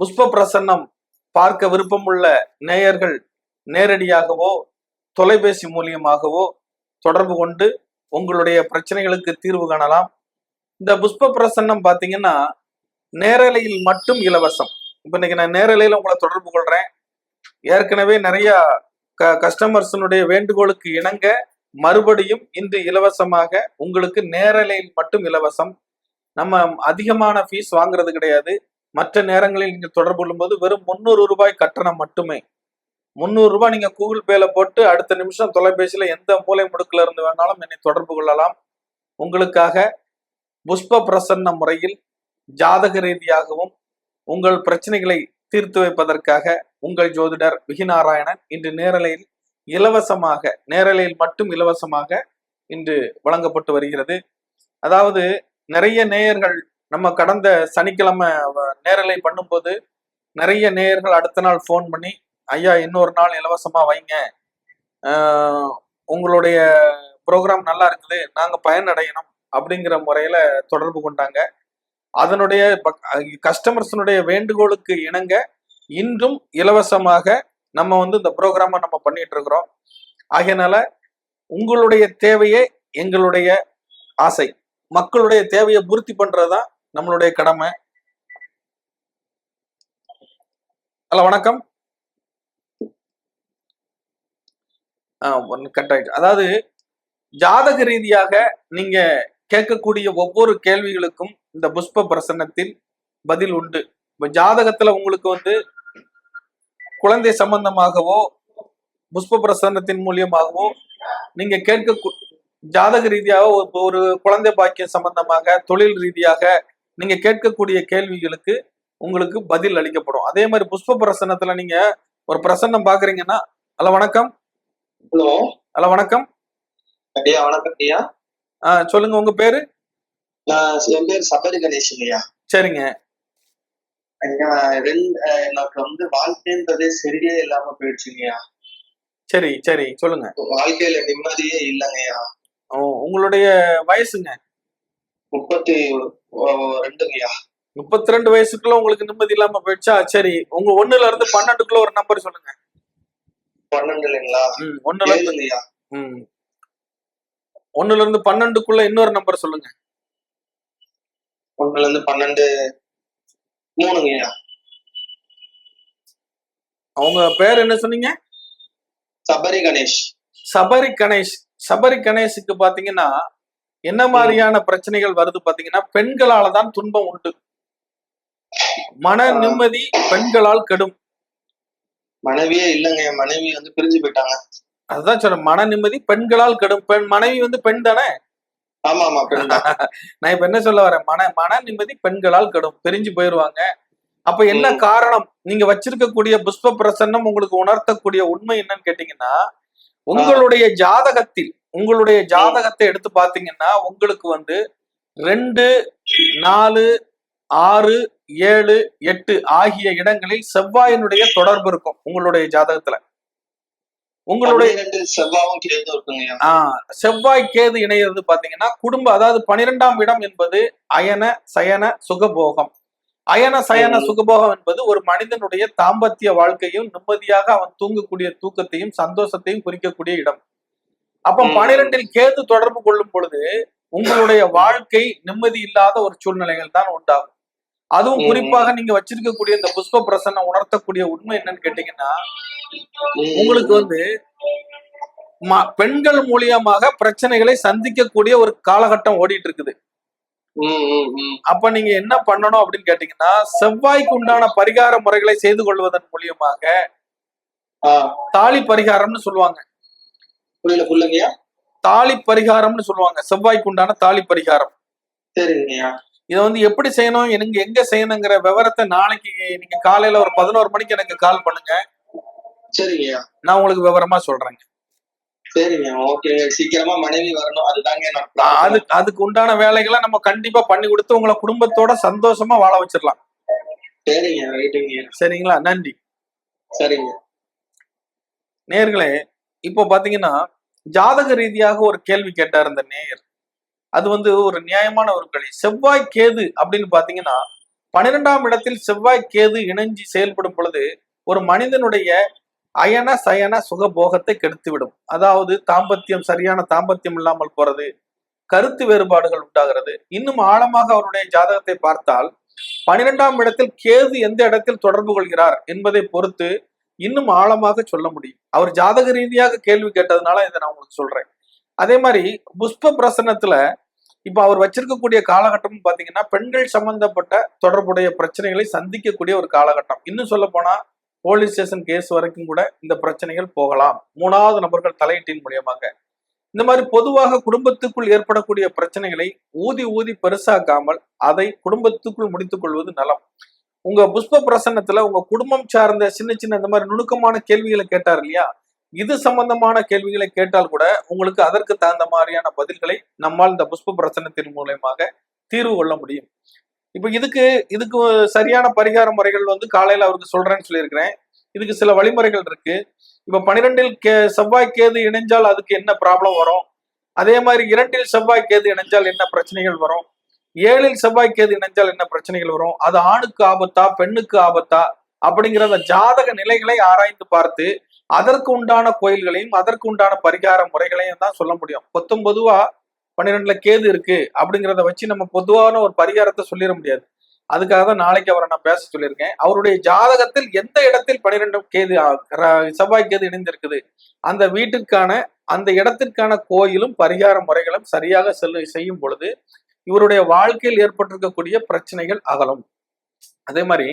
புஷ்ப பிரசன்னம் பார்க்க விருப்பமுள்ள நேயர்கள் நேரடியாகவோ தொலைபேசி மூலியமாகவோ தொடர்பு கொண்டு உங்களுடைய பிரச்சனைகளுக்கு தீர்வு காணலாம். இந்த புஷ்ப பிரசன்னம் பார்த்தீங்கன்னா நேரலையில் மட்டும் இலவசம். இப்போ இன்னைக்கு நான் நேரலையில் உங்களை தொடர்பு கொள்றேன். ஏற்கனவே நிறைய க கஸ்டமர்ஸினுடைய வேண்டுகோளுக்கு இணங்க மறுபடியும் இன்று இலவசமாக உங்களுக்கு நேரலையில் மட்டும் இலவசம். நம்ம அதிகமான ஃபீஸ் வாங்குறது கிடையாது. மற்ற நேரங்களில் நீங்கள் தொடர்பு கொள்ளும்போது வெறும் முந்நூறு ரூபாய் கட்டணம் மட்டுமே. முந்நூறு ரூபாய் நீங்க கூகுள் பேல போட்டு அடுத்த நிமிஷம் தொலைபேசியில எந்த மூலை முடுக்கில் இருந்து வேணாலும் என்னை தொடர்பு கொள்ளலாம். உங்களுக்காக புஷ்ப பிரசன்ன முறையில் ஜாதக ரீதியாகவும் உங்கள் பிரச்சனைகளை தீர்த்து வைப்பதற்காக உங்கள் ஜோதிடர் விகிநாராயணன் இன்று நேரலையில் இலவசமாக நேரலையில் மட்டும் இலவசமாக இன்று வழங்கப்பட்டு வருகிறது. அதாவது நிறைய நேயர்கள் நம்ம கடந்த சனிக்கிழமை வ- நேரலை பண்ணும்போது நிறைய நேயர்கள் அடுத்த நாள் ஃபோன் பண்ணி ஐயா இன்னொரு நாள் இலவசமா வைங்க. உங்களுடைய ப்ரோக்ராம் நல்லா இருக்குது. நாங்கள் பயனடையணும். அப்படிங்கிற முறையில தொடர்பு கொண்டாங்க. அதனுடைய கஸ்டமர்ஸினுடைய வேண்டுகோளுக்கு இணங்க இன்றும் இலவசமாக நம்ம வந்து இந்த ப்ரோக்ராமை நம்ம பண்ணிட்டு இருக்கிறோம் ஆகையனால உங்களுடைய தேவையே எங்களுடைய ஆசை மக்களுடைய தேவையை பூர்த்தி பண்றதுதான் நம்மளுடைய கடமை. ஹலோ வணக்கம். கட் ஆயிடுச்சு அதாவது ஜாதக ரீதியாக நீங்க கேட்கக்கூடிய ஒவ்வொரு கேள்விகளுக்கும் இந்த புஷ்ப பிரசன்னத்தில் பதில் உண்டு. இப்ப ஜாதகத்துல உங்களுக்கு வந்து குழந்தை சம்பந்தமாகவோ புஷ்ப பிரசன்னத்தின் மூலியமாகவோ நீங்க கேட்க ஜாதக ரீதியாக ஒரு- ஒரு குழந்தை பாக்கியம் சம்பந்தமாக தொழில் ரீதியாக நீங்க கேட்கக்கூடிய கேள்விகளுக்கு உங்களுக்கு பதில் அளிக்கப்படும். அதே மாதிரி புஷ்ப பிரசன்னத்துல நீங்க ஒரு பிரசன்னம் பாக்குறீங்கன்னா ஹலோ வணக்கம். ஹலோ. ஹலோ வணக்கம். ஐயா வணக்கம் ஐயா. ஆ, சொல்லுங்க உங்க பேரு? என் பேர் சபரி கணேஷன் ஐயா. சரிங்க. ஐயா எனக்கு வந்து வாழ்க்கைன்றதே சரியே இல்லாம போயிடுச்சுங்கய்யா சரி சரி சொல்லுங்க. வாழ்க்கையில நிம்மதியே இல்லைங்கய்யா உங்களுடைய வயசுங்க? முப்பத்தி ரெண்டுங்கய்யா. முப்பத்தி ரெண்டு வயசுக்குள்ள உங்களுக்கு நிம்மதி இல்லாம போயிடுச்சா? சரி உங்க ஒண்ணுல இருந்து பன்னெண்டுக்குள்ள ஒரு நம்பர் சொல்லுங்க. பன்னெண்டு இல்லைங்களா ஒண்ணுல இருந்து ஏழுங்கய்யா ம். ஒண்ணுல இருந்து பன்னெண்டுக்குள்ள இன்னொரு நம்பர் சொல்லுங்க. ஒண்ணுல இருந்து பன்னெண்டு மூணுங்கய்யா. அவங்க பேர் என்ன சொன்னீங்க? சபரி கணேஷ். சபரி கணேஷ். சபரி கணேஷுக்கு பாத்தீங்கன்னா என்ன மாதிரியான பிரச்சனைகள் வருது பாத்தீங்கன்னா பெண்களால தான் துன்பம் உண்டு. மன நிம்மதி பெண்களால் கெடும். மனைவியே இல்லைங்கய்யா மனைவி வந்து பிரிஞ்சு போயிட்டாங்க. அதுதான் சொல்றேன் மன நிம்மதி பெண்களால் கெடும். பெண் மனைவி வந்து பெண் தானே? ஆமா ஆமா பெண். நான் இப்ப என்ன சொல்ல வரேன் மன மன நிம்மதி பெண்களால் கெடும். பிரிஞ்சு போயிருவாங்க. அப்ப என்ன. காரணம்? நீங்க வச்சிருக்கக்கூடிய புஷ்ப பிரசன்னம் உங்களுக்கு உணர்த்தக்கூடிய உண்மை என்னன்னு கேட்டீங்கன்னா உங்களுடைய ஜாதகத்தில் உங்களுடைய ஜாதகத்தை எடுத்து பாத்தீங்கன்னா உங்களுக்கு வந்து ரெண்டு நாலு ஆறு ஏழு எட்டு ஆகிய இடங்களில் செவ்வாயினுடைய தொடர்பு இருக்கும் உங்களுடைய ஜாதகத்துல. உங்களுடைய செவ்வாய் கேது இணையிறது பாத்தீங்கன்னா குடும்ப அதாவது பனிரெண்டாம் இடம் என்பது அயன சயன சுகபோகம். அயன சயன. சுகபோகம் என்பது ஒரு மனிதனுடைய தாம்பத்திய வாழ்க்கையும் நிம்மதியாக அவன் தூங்கக்கூடிய தூக்கத்தையும் சந்தோஷத்தையும் குறிக்கக்கூடிய இடம். அப்ப. பனிரெண்டில் கேது தொடர்பு கொள்ளும் பொழுது உங்களுடைய வாழ்க்கை நிம்மதி இல்லாத ஒரு சூழ்நிலைகள் தான் உண்டாகும் அதுவும். குறிப்பாக நீங்க வச்சிருக்கக்கூடிய இந்த புஷ்ப பிரசன்னம் உணர்த்தக்கூடிய உண்மை என்னன்னு கேட்டீங்கன்னா. உங்களுக்கு வந்து பெண்கள் மூலியமாக பிரச்சனைகளை சந்திக்கக்கூடிய ஒரு காலகட்டம் ஓடிட்டு இருக்குது. அப்ப நீங்க என்ன பண்ணணும் அப்படின்னு கேட்டீங்கன்னா செவ்வாய்க்கு உண்டான பரிகார முறைகளை செய்து கொள்வதன் மூலியமாக தாலி பரிகாரம்னு சொல்லுவாங்க புரியல புரியலங்கய்யா தாலி பரிகாரம்னு சொல்லுவாங்க. செவ்வாய்க்கு உண்டான தாலி பரிகாரம். சரிங்கய்யா இதை வந்து எப்படி செய்யணும்? எனக்கு எங்க செய்யணுங்கிற விவரத்தை நாளைக்கு நீங்க காலையில ஒரு பதினோரு மணிக்கு எனக்கு கால் பண்ணுங்க. சரிங்கய்யா. நான் உங்களுக்கு விவரமா சொல்றேங்க. சரிங்க ஓகே. சீக்கிரமா மனைவி வரணும். அதுதாங்க அது அதுக்கு உண்டான வேலைகளை நம்ம கண்டிப்பா பண்ணி கொடுத்து உங்களை குடும்பத்தோட சந்தோஷமா வாழ வச்சிடலாம். சரிங்க ரைட்டுங்க சரிங்களா? நன்றி. சரிங்க நேர்களே இப்போ பாத்தீங்கன்னா ஜாதக ரீதியாக ஒரு கேள்வி கேட்டார் இந்த நேயர். அது வந்து ஒரு நியாயமான ஒரு கேள்வி. செவ்வாய் கேது அப்படின்னு பாத்தீங்கன்னா பன்னிரெண்டாம் இடத்தில் செவ்வாய் கேது இணைஞ்சு செயல்படும் பொழுது ஒரு மனிதனுடைய அயன சயன சுகபோகத்தை கெடுத்துவிடும். அதாவது தாம்பத்தியம் சரியான தாம்பத்தியம் இல்லாமல் போறது கருத்து வேறுபாடுகள் உண்டாகிறது. இன்னும் ஆழமாக அவருடைய ஜாதகத்தை பார்த்தால் பன்னிரெண்டாம் இடத்தில் கேது எந்த இடத்தில் தொடர்பு கொள்கிறார் என்பதை பொறுத்து இன்னும் ஆழமாக சொல்ல முடியும். அவர் ஜாதக ரீதியாக கேள்வி கேட்டதுனால இதை நான் உங்களுக்கு சொல்றேன். அதே மாதிரி புஷ்ப பிரசனத்துல இப்ப அவர் வச்சிருக்கக்கூடிய காலகட்டம் பாத்தீங்கன்னா பெண்கள் சம்பந்தப்பட்ட தொடர்புடைய பிரச்சனைகளை சந்திக்கக்கூடிய ஒரு காலகட்டம். இன்னும் சொல்ல போனா போலீஸ் ஸ்டேஷன் கேஸ் வரைக்கும் கூட இந்த பிரச்சனைகள் போகலாம். மூணாவது நபர்கள் தலையீட்டின் மூலியமாக. இந்த மாதிரி பொதுவாக குடும்பத்துக்குள் ஏற்படக்கூடிய பிரச்சனைகளை ஊதி ஊதி பெருசாக்காமல் அதை குடும்பத்துக்குள் முடித்துக் கொள்வது நலம். உங்க புஷ்ப பிரசன்னத்துல உங்க குடும்பம் சார்ந்த சின்ன சின்ன இந்த மாதிரி நுணுக்கமான கேள்விகளை கேட்டார் இல்லையா? இது சம்பந்தமான கேள்விகளை கேட்டால் கூட உங்களுக்கு அதற்கு தகுந்த மாதிரியான பதில்களை நம்மால் இந்த புஷ்ப பிரசனத்தின் மூலயமாக தீர்வு கொள்ள முடியும். இப்போ இதுக்கு இதுக்கு சரியான பரிகார முறைகள் வந்து காலையில அவருக்கு சொல்றேன்னு சொல்லியிருக்கிறேன். இதுக்கு சில வழிமுறைகள் இருக்கு. இப்ப பனிரெண்டில் கே செவ்வாய் கேது இணைஞ்சால் அதுக்கு என்ன ப்ராப்ளம் வரும்? அதே மாதிரி இரண்டில் செவ்வாய் கேது இணைஞ்சால் என்ன பிரச்சனைகள் வரும்? ஏழில் செவ்வாய் கேது இணைஞ்சால் என்ன பிரச்சனைகள் வரும்? அது ஆணுக்கு ஆபத்தா பெண்ணுக்கு ஆபத்தா? அப்படிங்கிற அந்த ஜாதக நிலைகளை ஆராய்ந்து பார்த்து அதற்கு உண்டான கோயில்களையும் அதற்கு உண்டான பரிகார முறைகளையும் தான் சொல்ல முடியும். பொத்தும் பொதுவா பன்னிரெண்டுல கேது இருக்கு அப்படிங்கிறத வச்சு நம்ம பொதுவான ஒரு பரிகாரத்தை சொல்லிட முடியாது. அதுக்காக தான் நாளைக்கு அவரை நான் பேச சொல்லியிருக்கேன். அவருடைய ஜாதகத்தில் எந்த இடத்தில் பன்னிரெண்டு கேது செவ்வாய் கேது இணைந்திருக்குது? அந்த வீட்டிற்கான அந்த இடத்திற்கான கோயிலும் பரிகார முறைகளும் சரியாக செல்லு செய்யும் பொழுது இவருடைய வாழ்க்கையில் ஏற்பட்டிருக்கக்கூடிய பிரச்சனைகள் அகலும். அதே மாதிரி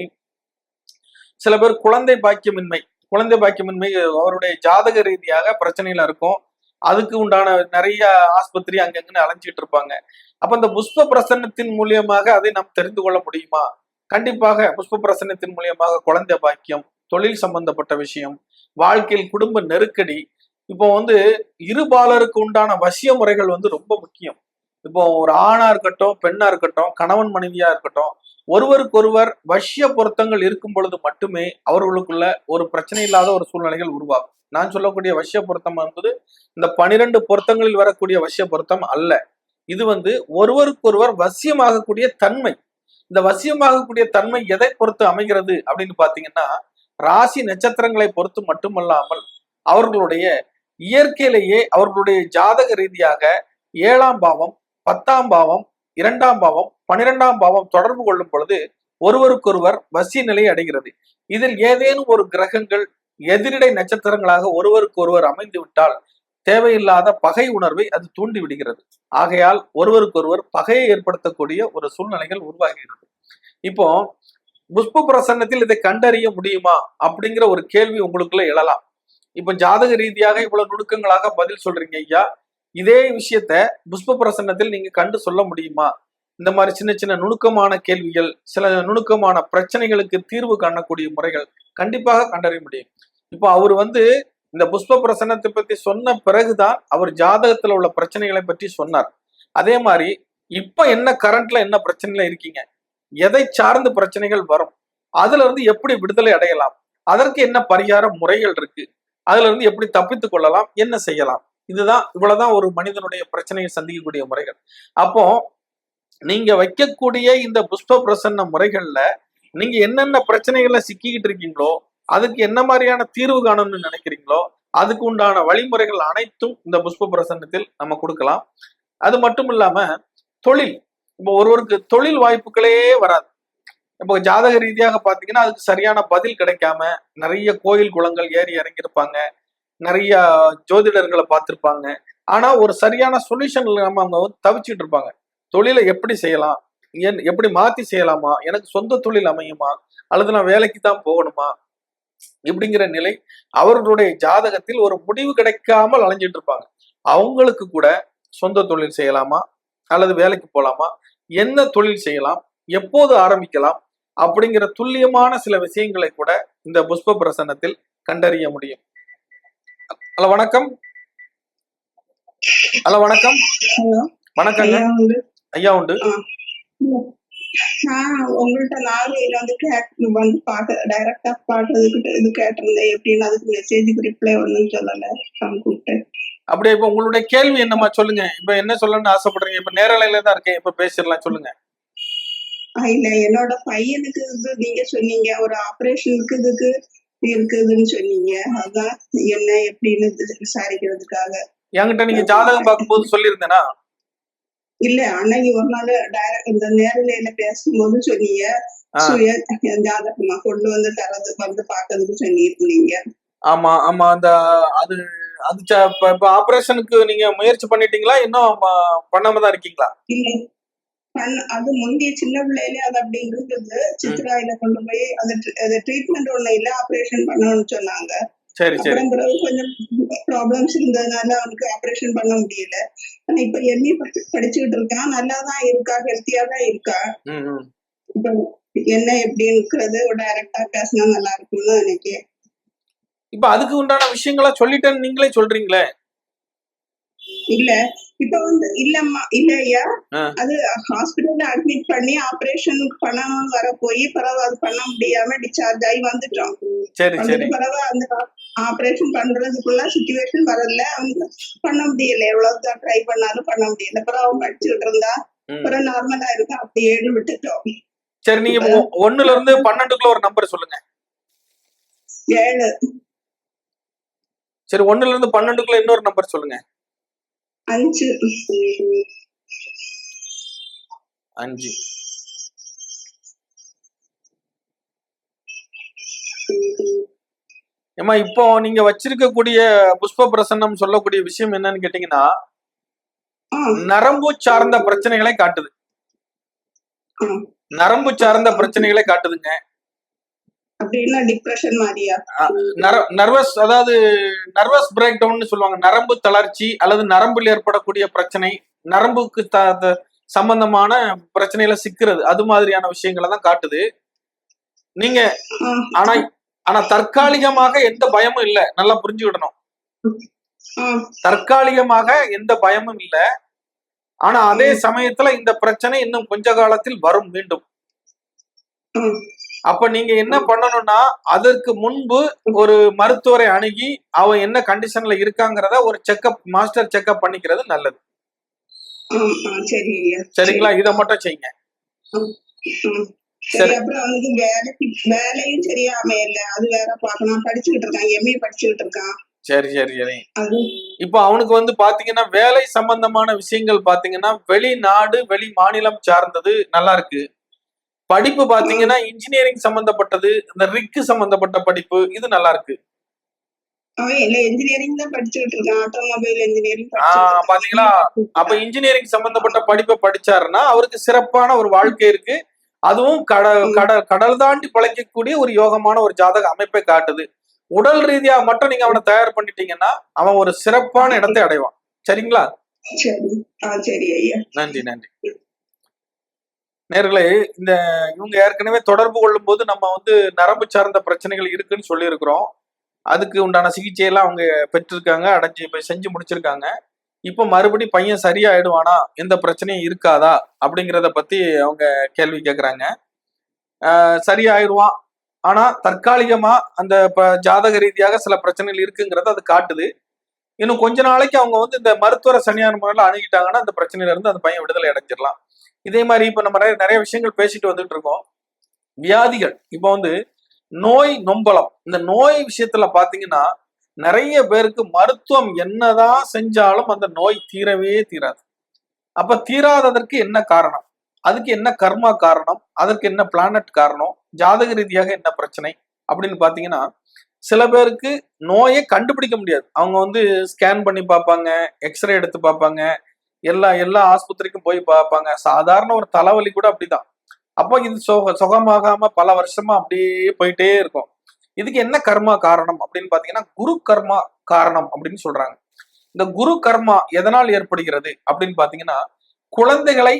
சில பேர் குழந்தை பாக்கியமின்மை குழந்தை பாக்கியமின்மை அவருடைய ஜாதக ரீதியாக பிரச்சனையில இருக்கும். அதுக்கு உண்டான நிறைய ஆஸ்பத்திரி அங்கங்கன்னு அலைஞ்சிட்டு இருப்பாங்க. அப்ப இந்த புஷ்ப பிரசன்னத்தின் மூலியமாக அதை நாம் தெரிந்து கொள்ள முடியுமா? கண்டிப்பாக புஷ்ப பிரசன்னத்தின் மூலியமாக குழந்தை பாக்கியம் தொழில் சம்பந்தப்பட்ட விஷயம் வாழ்க்கையில் குடும்ப நெருக்கடி இப்போ வந்து இருபாலருக்கு உண்டான வசிய முறைகள் வந்து ரொம்ப முக்கியம். இப்போ ஒரு ஆணா இருக்கட்டும் பெண்ணா இருக்கட்டும் கணவன் மனைவியா இருக்கட்டும் ஒருவருக்கொருவர் வசிய பொருத்தங்கள் இருக்கும் பொழுது மட்டுமே அவர்களுக்குள்ள ஒரு பிரச்சனை இல்லாத ஒரு சூழ்நிலைகள் உருவாகும். நான் சொல்லக்கூடிய வசிய பொருத்தம் என்பது இந்த பனிரெண்டு பொருத்தங்களில் வரக்கூடிய வசிய பொருத்தம் அல்ல. இது வந்து ஒருவருக்கொருவர் வசியமாகக்கூடிய தன்மை. இந்த வசியமாகக்கூடிய தன்மை எதை பொறுத்து அமைகிறது அப்படின்னு பாத்தீங்கன்னா ராசி நட்சத்திரங்களை பொறுத்து மட்டுமல்லாமல் அவர்களுடைய இயற்கையிலேயே அவர்களுடைய ஜாதக ரீதியாக ஏழாம் பாவம் பத்தாம் பாவம் இரண்டாம் பாவம் பனிரெண்டாம் பாவம் தொடர்பு கொள்ளும் பொழுது ஒருவருக்கொருவர் வசிய நிலை அடைகிறது. இதில் ஏதேனும் ஒரு கிரகங்கள் எதிரிடை நட்சத்திரங்களாக ஒருவருக்கொருவர் அமைந்து விட்டால் தேவையில்லாத பகை உணர்வை அது தூண்டி விடுகிறது ஆகையால் ஒருவருக்கொருவர் பகையை ஏற்படுத்தக்கூடிய ஒரு சூழ்நிலைகள் உருவாகிறது. இப்போ புஷ்ப பிரசன்னத்தில் இதை கண்டறிய முடியுமா? அப்படிங்கிற ஒரு கேள்வி உங்களுக்குள்ள எழலாம். இப்ப ஜாதக ரீதியாக இவ்வளவு நுணுக்கங்களாக பதில் சொல்றீங்க ஐயா. இதே விஷயத்த புஷ்ப பிரசன்னத்தில் நீங்க கண்டு சொல்ல முடியுமா? இந்த மாதிரி சின்ன சின்ன நுணுக்கமான கேள்விகள் சில நுணுக்கமான பிரச்சனைகளுக்கு தீர்வு காணக்கூடிய முறைகள் கண்டிப்பாக கண்டறிய முடியும். இப்போ அவர் வந்து இந்த புஷ்ப பிரசன்னத்தை பத்தி சொன்ன பிறகுதான் அவர் ஜாதகத்துல உள்ள பிரச்சனைகளை பற்றி சொன்னார். அதே மாதிரி இப்ப என்ன கரண்ட்ல என்ன பிரச்சனையில இருக்கீங்க? எதை சார்ந்து பிரச்சனைகள் வரும்? அதுல இருந்து எப்படி விடுதலை அடையலாம்? அதற்கு என்ன பரிகார முறைகள் இருக்கு? அதுல இருந்து எப்படி தப்பித்துக் கொள்ளலாம்? என்ன செய்யலாம்? இதுதான் இவ்வளவுதான் ஒரு மனிதனுடைய பிரச்சனையை சந்திக்கக்கூடிய முறைகள். அப்போ நீங்க வைக்கக்கூடிய இந்த புஷ்ப பிரசன்ன முறைகள்ல நீங்க என்னென்ன பிரச்சனைகள்ல சிக்கிக்கிட்டு இருக்கீங்களோ அதுக்கு என்ன மாதிரியான தீர்வு காணணும்னு நினைக்கிறீங்களோ அதுக்கு உண்டான வழிமுறைகள் அனைத்தும் இந்த புஷ்ப பிரசன்னத்தில் நம்ம கொடுக்கலாம். அது மட்டும் இல்லாம தொழில். இப்போ ஒருவருக்கு தொழில் வாய்ப்புகளே வராது. இப்போ ஜாதக ரீதியாக பாத்தீங்கன்னா அதுக்கு சரியான பதில் கிடைக்காம நிறைய கோயில் குளங்கள் ஏறி இறங்கியிருப்பாங்க. நிறைய ஜோதிடர்களை பார்த்திருப்பாங்க. ஆனா ஒரு சரியான சொல்யூஷன் இல்லாம அவங்க வந்து தவிச்சிட்டு இருப்பாங்க. தொழிலை எப்படி செய்யலாம்? என் எப்படி மாத்தி செய்யலாமா? எனக்கு சொந்த தொழில் அமையுமா? அல்லது நான் வேலைக்கு தான் போகணுமா? இப்படிங்கிற நிலை அவர்களுடைய ஜாதகத்தில் ஒரு முடிவு கிடைக்காமல் அலைஞ்சிட்டு இருப்பாங்க. அவங்களுக்கு கூட சொந்த தொழில் செய்யலாமா? அல்லது வேலைக்கு போகலாமா என்ன தொழில் செய்யலாம்? எப்போது ஆரம்பிக்கலாம்? அப்படிங்கிற துல்லியமான சில விஷயங்களை கூட இந்த புஷ்ப பிரசன்னத்தில் கண்டறிய முடியும். ஹலோ வணக்கம். ஹலோ வணக்கம். ஹலோ. வணக்கங்க. ஐயா உண்டு. நான் உங்கள்ட்ட நாகரியில் வந்து கேட் வந்து பார்க்க டைரக்டா பாக்குறதுக்கு இது கேட்டிருந்தேன். எப்படின்னு அதுக்கு மெசேஜுக்கு ரிப்ளை ஒன்றும் சொல்லலை. கூப்பிட்டேன். அப்படியே இப்ப உங்களுடைய கேள்வி என்னமா சொல்லுங்க. இப்ப என்ன சொல்லணும்னு ஆசைப்படுறீங்க? இப்ப நேரலையில தான் இருக்கேன். இப்ப பேசிடலாம். சொல்லுங்க. இல்ல. என்னோட பையனுக்கு இது நீங்க சொன்னீங்க. ஒரு ஆபரேஷனுக்கு இதுக்கு இருக்குதுன்னு சொன்னீங்க. அதான் என்ன எப்படின்னு விசாரிக்கிறதுக்காக. என்கிட்ட நீங்க ஜாதகம் பார்க்கும்போது சொல்லியிருந்தேனா? இல்ல அன்னைக்கு ஒரு நாள் direct இந்த நேரலையில பேசும்போது சொன்னீங்க. சுய ஜாதகமா கொண்டு வந்து தரது வந்து பாக்கிறதுக்கு சொல்லியிருந்தீங்க ஆமா ஆமா அந்த அது அது இப்ப ஆபரேஷனுக்கு நீங்க முயற்சி பண்ணிட்டீங்களா? இன்னும் பண்ணாம தான் இருக்கீங்களா? அது முந்தைய சின்ன பிள்ளையில அது அப்படி இருந்தது. சித்ராயில கொண்டு போய் அது அது ட்ரீட்மெண்ட் ஒண்ணு இல்ல ஆபரேஷன் பண்ணணும்னு சொன்னாங்க. சரி சரி. அப்புறம் பிறகு கொஞ்சம் ப்ராப்ளம்ஸ் இருந்ததுனால அவனுக்கு ஆபரேஷன் பண்ண முடியல. ஆனா இப்ப எம்இ படிச்சுக்கிட்டு இருக்கான். நல்லா தான் இருக்கா? ஹெல்த்தியா தான் இருக்கா. இப்ப என்ன எப்படி இருக்கிறது? டைரக்டா பேசினா நல்லா இருக்கும்னு நினைக்கிறேன். இப்ப அதுக்கு உண்டான விஷயங்களா சொல்லிட்டேன்னு நீங்களே சொல்றீங்களே? இல்ல. இப்ப வந்து இல்லம்மா இல்ல ஐயா ஆ. அது ஹாஸ்பிட்டல்ல அட்மிட் பண்ணி ஆபரேஷன் பண்ணணும்னு வர போய் பிறகு அது பண்ண முடியாம டிஸ்சார்ஜ் ஆகி வந்துட்டோம். சரி சரி. வந்துட்டு பிறகு அந்த ஆபரேஷன் பண்றதுக்குள்ள சுச்சுவேஷன் வரல. அவனுக்கு பண்ண முடியல. எவ்வளவுதான் ட்ரை பண்ணாலும் பண்ண முடியல. பிறகு அவன் படிச்சுட்டு இருந்தா ம். பிறகு நார்மலா இருக்கு அப்படியேன்னு விட்டுட்டோம். சரி நீங்க ஒண்ணுல இருந்து பன்னெண்டுக்குள்ள ஒரு நம்பர் சொல்லுங்க. ஏழு. சரி ஒண்ணுல இருந்து பன்னெண்டுக்குள்ள இன்னொரு நம்பர் சொல்லுங்க. அஞ்சு. அஞ்சு. ஏமா இப்போ நீங்க வச்சிருக்கக்கூடிய புஷ்ப பிரசன்னம் சொல்லக்கூடிய விஷயம் என்னன்னு கேட்டீங்கன்னா நரம்பு சார்ந்த பிரச்சனைகளை காட்டுது. நரம்பு சார்ந்த பிரச்சனைகளை காட்டுதுங்க. அப்படின்னா டிப்ரெஷன் மாதிரியா? நர்வஸ் அதாவது நர்வஸ் பிரேக் டவுன் சொல்லுவாங்க. நரம்பு தளர்ச்சி அல்லது நரம்பில் ஏற்படக்கூடிய பிரச்சனை நரம்புக்கு சம்பந்தமான பிரச்சனையில சிக்கிறது. அது மாதிரியான விஷயங்களை தான் காட்டுது. நீங்க ஆனா ஆனா தற்காலிகமாக எந்த பயமும் இல்ல. நல்லா புரிஞ்சுக்கிடணும். ஆ, தற்காலிகமாக எந்த பயமும் இல்ல. ஆனா அதே சமயத்துல இந்த பிரச்சனை இன்னும் கொஞ்ச காலத்தில் வரும் மீண்டும். அப்ப நீங்க என்ன பண்ணணும்னா அதற்கு முன்பு ஒரு மருத்துவரை அணுகி அவன் என்ன கண்டிஷன்ல இருக்காங்கிறத ஒரு செக்கப் மாஸ்டர் செக்கப் பண்ணிக்கிறது நல்லது. சரிங்களா? இதை மட்டும் செய்யுங்க. சரி. அப்புறம் வேலைக்கு வேலையும் சரியா அமையல. அது வேற பார்க்கணும். படிச்சுக்கிட்டு இருக்கான். எம்ஏ படிச்சுக்கிட்டு இருக்கான். சரி சரி சரி. இப்போ அவனுக்கு வந்து பாத்தீங்கன்னா வேலை சம்பந்தமான விஷயங்கள் பாத்தீங்கன்னா வெளிநாடு வெளி மாநிலம் சார்ந்தது நல்லா இருக்கு. படிப்பு பாத்தீங்கன்னா இன்ஜினியரிங் சம்பந்தப்பட்டது இந்த ரிக்கு சம்பந்தப்பட்ட படிப்பு இது நல்லா இருக்கு. பாத்தீங்களா? அப்ப இன்ஜினியரிங் சம்பந்தப்பட்ட படிப்பை படிச்சாருன்னா அவருக்கு சிறப்பான ஒரு வாழ்க்கை இருக்கு. அதுவும் கடல் கடல் கடல் தாண்டி பிழைக்கக்கூடிய ஒரு யோகமான ஒரு ஜாதக அமைப்பை காட்டுது. உடல் ரீதியா மட்டும் நீங்க அவனை தயார் பண்ணிட்டீங்கன்னா அவன் ஒரு சிறப்பான இடத்தை அடைவான். சரிங்களா? சரி ஐயா. நன்றி நன்றி. நேர்களே இந்த இவங்க ஏற்கனவே தொடர்பு கொள்ளும் போது நம்ம வந்து நரம்பு சார்ந்த பிரச்சனைகள் இருக்குன்னு சொல்லியிருக்கிறோம். அதுக்கு உண்டான சிகிச்சையெல்லாம் அவங்க பெற்றிருக்காங்க அடைஞ்சு போய் செஞ்சு முடிச்சிருக்காங்க. இப்போ மறுபடி பையன் சரியாயிடுவானா எந்த பிரச்சனையும் இருக்காதா அப்படிங்கிறத பத்தி அவங்க கேள்வி கேட்குறாங்க சரியாயிடுவான் ஆனா தற்காலிகமா அந்த ப- ஜாதக ரீதியாக சில பிரச்சனைகள் இருக்குங்கிறத அது காட்டுது. இன்னும் கொஞ்ச நாளைக்கு அவங்க வந்து இந்த மருத்துவரை சனியான முறையில் அணுகிட்டாங்கன்னா அந்த பிரச்சனையில இருந்து அந்த பையன் விடுதலை அடைஞ்சிடலாம். இதே மாதிரி இப்போ நம்ம நிறைய நிறைய விஷயங்கள் பேசிட்டு வந்துட்டு இருக்கோம். வியாதிகள். இப்போ வந்து நோய் நொம்பலம் இந்த நோய் விஷயத்துல பாத்தீங்கன்னா நிறைய பேருக்கு மருத்துவம் என்னதான் செஞ்சாலும் அந்த நோய் தீரவே தீராது. அப்ப தீராததற்கு என்ன காரணம்? அதுக்கு என்ன கர்மா காரணம்? அதற்கு என்ன பிளானட் காரணம்? ஜாதக ரீதியாக என்ன பிரச்சனை? அப்படின்னு பாத்தீங்கன்னா சில பேருக்கு நோயை கண்டுபிடிக்க முடியாது. அவங்க வந்து ஸ்கேன் பண்ணி பார்ப்பாங்க எக்ஸ்ரே எடுத்து பார்ப்பாங்க எல்லா எல்லா ஆஸ்பத்திரிக்கும் போய் பார்ப்பாங்க. சாதாரண ஒரு தலைவலி கூட அப்படிதான். அப்போ இது சுக சுகமாகாம பல வருஷமா அப்படியே போயிட்டே இருக்கும். இதுக்கு என்ன கர்மா காரணம் அப்படின்னு பாத்தீங்கன்னா குரு கர்மா காரணம் அப்படின்னு சொல்றாங்க. இந்த குரு கர்மா எதனால் ஏற்படுகிறது அப்படின்னு பாத்தீங்கன்னா குழந்தைகளை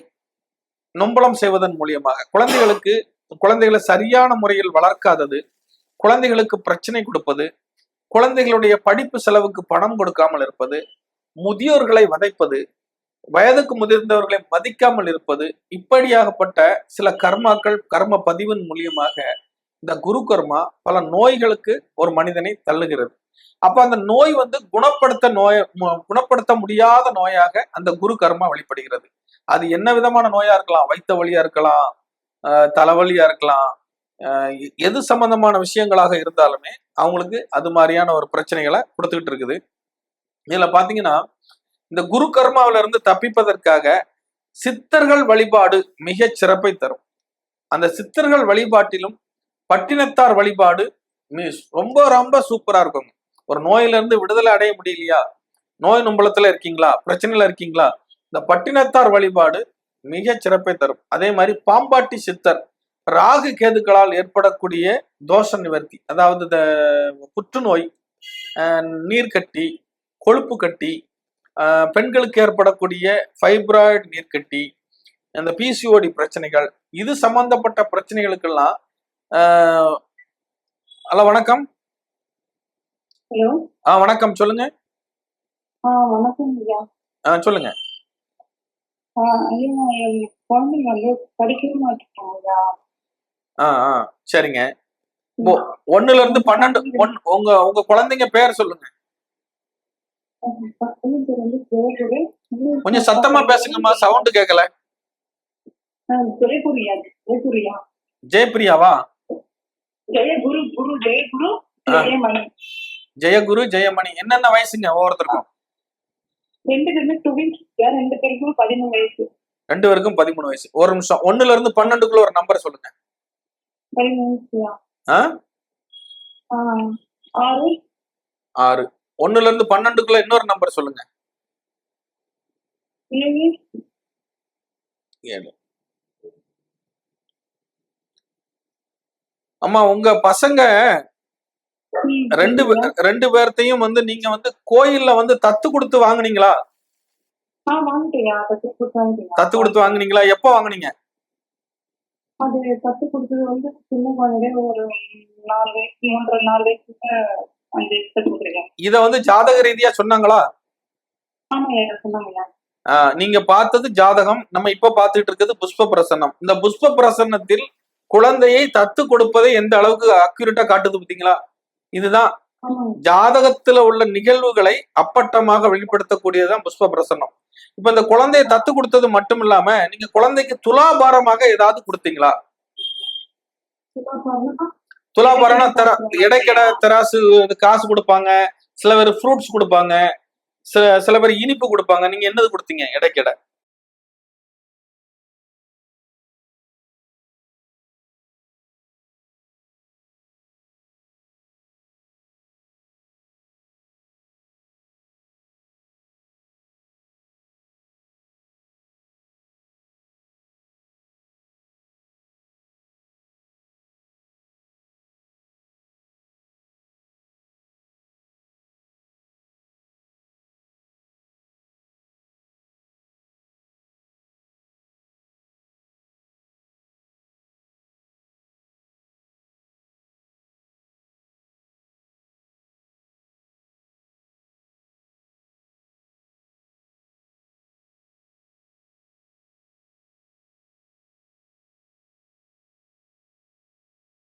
நொம்பலம் செய்வதன் மூலியமாக. குழந்தைகளுக்கு குழந்தைகளை சரியான முறையில் வளர்க்காதது குழந்தைகளுக்கு பிரச்சனை கொடுப்பது குழந்தைகளுடைய படிப்பு செலவுக்கு பணம் கொடுக்காமல் இருப்பது முதியோர்களை வதைப்பது வயதுக்கு முதிர்ந்தவர்களை மதிக்காமல் இருப்பது இப்படியாகப்பட்ட சில கர்மாக்கள் கர்ம பதிவின் மூலியமாக இந்த குரு கர்மா பல நோய்களுக்கு ஒரு மனிதனை தள்ளுகிறது. அப்ப அந்த நோய் வந்து குணப்படுத்த நோய குணப்படுத்த முடியாத நோயாக அந்த குரு கர்மா வெளிப்படுகிறது. அது என்ன விதமான நோயா இருக்கலாம்? வைத்த வழியா இருக்கலாம் தலைவலியா இருக்கலாம் எது சம்பந்தமான விஷயங்களாக இருந்தாலுமே அவங்களுக்கு அது மாதிரியான ஒரு பிரச்சனைகளை கொடுத்துக்கிட்டு இருக்குது. இதுல பாத்தீங்கன்னா இந்த குரு கர்மாவில இருந்து தப்பிப்பதற்காக சித்தர்கள் வழிபாடு மிக சிறப்பை தரும். அந்த சித்தர்கள் வழிபாட்டிலும் பட்டினத்தார் வழிபாடு ரொம்ப ரொம்ப சூப்பரா இருக்கும் ஒரு நோயிலிருந்து விடுதலை அடைய முடியலையா? நோய் நும்பலத்துல இருக்கீங்களா? பிரச்சனையில இருக்கீங்களா? இந்த பட்டினத்தார் வழிபாடு மிக சிறப்பை தரும். அதே மாதிரி பாம்பாட்டி சித்தர் ராகு கேதுக்களால் ஏற்படக்கூடிய தோஷ நிவர்த்தி அதாவது இந்த புற்றுநோய் நீர்க்கட்டி கொழுப்பு கட்டி பெண்களுக்கு ஏற்படக்கூடிய ஃபைப்ராய்டு நீர்க்கட்டி அந்த பிசிஓடி பிரச்சனைகள் இது சம்பந்தப்பட்ட பிரச்சனைகளுக்கெல்லாம் ஹலோ வணக்கம். ஹலோ. ஆ வணக்கம் சொல்லுங்க. ஆ சொல்லுங்க. ஆ ஆ சரிங்க. ஒண்ணுல இருந்து பன்னெண்டு உங்க உங்க குழந்தைங்க பேர் சொல்லுங்க பசங்க பேர் வந்து ஜெயகுரு கொஞ்சம் சத்தமா பேசுங்கம்மா சவுண்ட் கேட்கல ஜெயப்பிரியாவா ஜெயகுரு குரு ஜெயகுரு. ஜெயமணி. ஜெயகுரு ஜெயமணி என்னென்ன வயசுங்க ஒவ்வொருத்தருக்கும்? ரெண்டு பேருமே டுவின்ஸ் ரெண்டு பேருக்கும் பதிமூணு வயசு. ரெண்டு பேருக்கும் பதிமூணு வயசு. ஒரு நிமிஷம் ஒண்ணுல இருந்து பன்னெண்டுக்குள்ள ஒரு நம்பர் சொல்லுங்க. ஆறு. ஆறு. ஒண்ணுல இருந்து பன்னெண்டுக்குள்ள இன்னொரு நம்பர் சொல்லுங்க. ஏழு. அம்மா உங்க பசங்க ரெண்டு ரெண்டு பேர்த்தையும் வந்து நீங்க வந்து கோயில்ல வந்து தத்து கொடுத்து வாங்குனீங்களா? தத்து கொடுத்து வாங்குனீங்களா? எப்போ வாங்குனீங்க? அது தத்து கொடுத்தது வந்து சின்ன குழந்தைங்க ஒரு நாலு வயசு மூன்றரை நாலு கொடுத்துருக்கேன் இத வந்து ஜாதக ரீதியா சொன்னாங்களா? நீங்க பார்த்தது ஜாதகம் நம்ம இப்ப பார்த்துட்டு இருக்கிறது புஷ்ப பிரசன்னம் இந்த புஷ்ப பிரசன்னத்தில் குழந்தையை தத்து கொடுப்பதை எந்த அளவுக்கு அக்யூரேட்டா காட்டுது பாத்தீங்களா இதுதான் ஜாதகத்துல உள்ள நிகழ்வுகளை அப்பட்டமாக வெளிப்படுத்தக்கூடியதுதான் புஷ்ப பிரசன்னம் இப்ப இந்த குழந்தையை தத்து கொடுத்தது மட்டும் இல்லாம நீங்க குழந்தைக்கு துலாபாரமாக ஏதாவது கொடுத்தீங்களா? துலாபாரம்னா தர எடைக்கட தராசு காசு கொடுப்பாங்க. சில பேர் ஃப்ரூட்ஸ் கொடுப்பாங்க. சில சில பேர் இனிப்பு கொடுப்பாங்க. நீங்க என்னது கொடுத்தீங்க? எடைக்கடை.